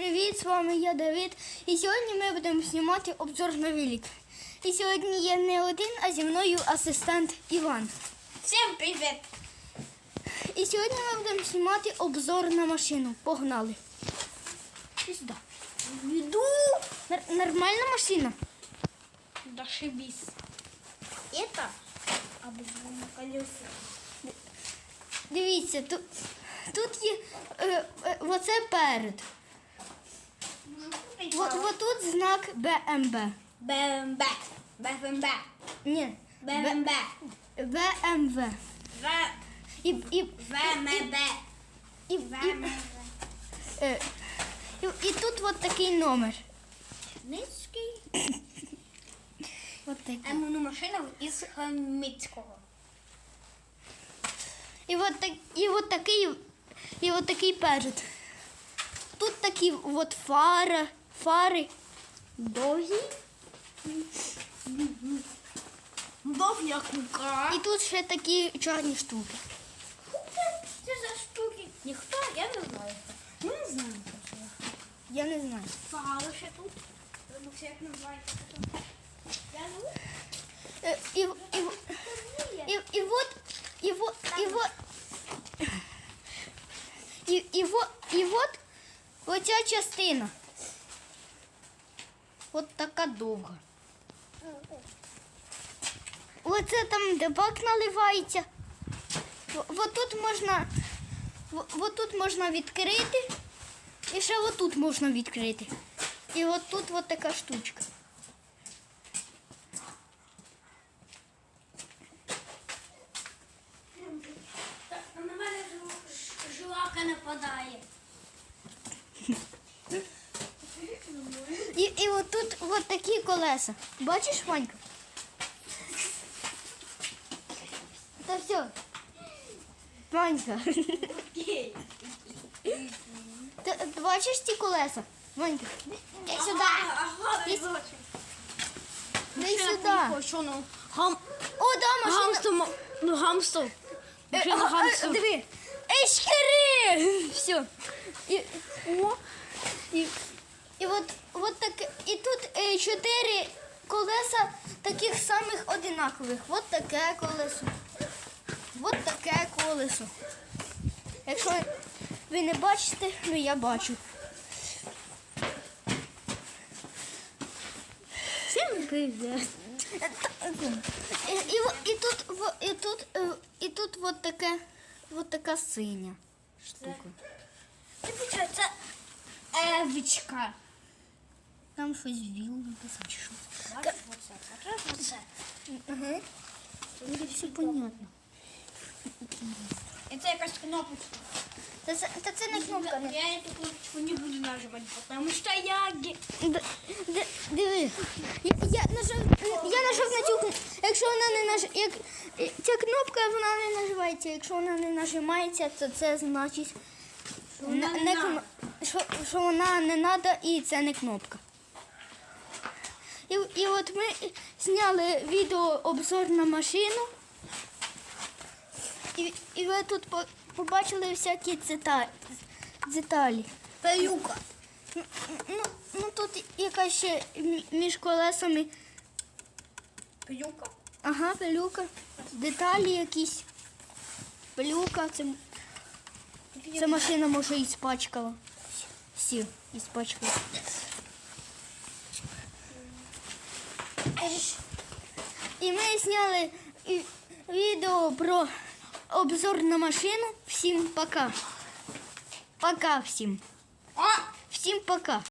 привіт! З вами я Давид. І сьогодні ми будемо знімати обзор на велик. І сьогодні я не один, а зі мною асистент Іван. Всем привет! І сьогодні ми будемо знімати обзор на машину. Погнали. Сюди. Иду! Нар- нормальна машина. Да. Это обзор колеса. Дивіться, тут, тут є е, е, оце перед. От, от тут знак БМБ. БМБ. БМБ. Ні. БМБ. БМВ. В- І, і, ВМБ. і, і, ВМБ. е, і, і тут от такий номер. Низький. От такий. Емону машина із Хмельницького. І от, так, і от такий, і от такий перед. Тут такі от фара, фари довгі. Довня кука. І тут ще такі чорні штуки. Це за штуки. Ніхто, я не знаю. Ми не знаємо. що це. Я не знаю. Фали ще тут. Ну, все як називається. Я не Е, І, і, і, і от, і от, і от, і, і, от, і от оця частина. От така довга. Оце там, де бак наливається. Отут тут можна, отут можна відкрити. І ще отут можна відкрити. І от тут от така штучка. От тут от такі колеса. Бачиш, Ванька? Та все. Ванька. Ти, бачиш ці колеса? Ванька. Іди сюди. Бачу. Іди сюди. Що ну? Гам... О, да, машина. Гамстер, ма- ну гамстер. Е, Машина а, гамстер. Диви. Ешкери! Все. І, о, і, і от, от так, і тут е, чотири колеса таких самих одинакових. От таке колесо. От таке колесо. Якщо ви не бачите, ну я бачу. Всім привіт. І, і, і тут, і тут, е, і тут от таке, от така синя штука. Це, це Евічка. Там щось віл написано. чи що. Бачиш оце? Бачиш оце? Ага. Все понятно. І це якась кнопочка. Та це, та це не кнопка. Не. Я эту кнопочку не буду нажимать, потому что я... ге- Д- д- Диви. Я, я, нажав, я нажав на цю кнопку. Якщо вона не наж... як, ця кнопка вона не наживається. Якщо вона не нажимається, то це значить, вона не- не не кно- що, що вона не треба і це не кнопка. І, і от ми зняли відео обзор на машину. І, і ви тут по- побачили всякі цита- деталі. Паюка. Ну, ну, ну тут якась ще між колесами. Паюка. Ага, пилюка. Деталі якісь. Пилюка. Це, це машина може і спачкала. Всі і спачкала. І ми зняли відео про обзор на машину. Всім пока. Пока всім. Всім пока.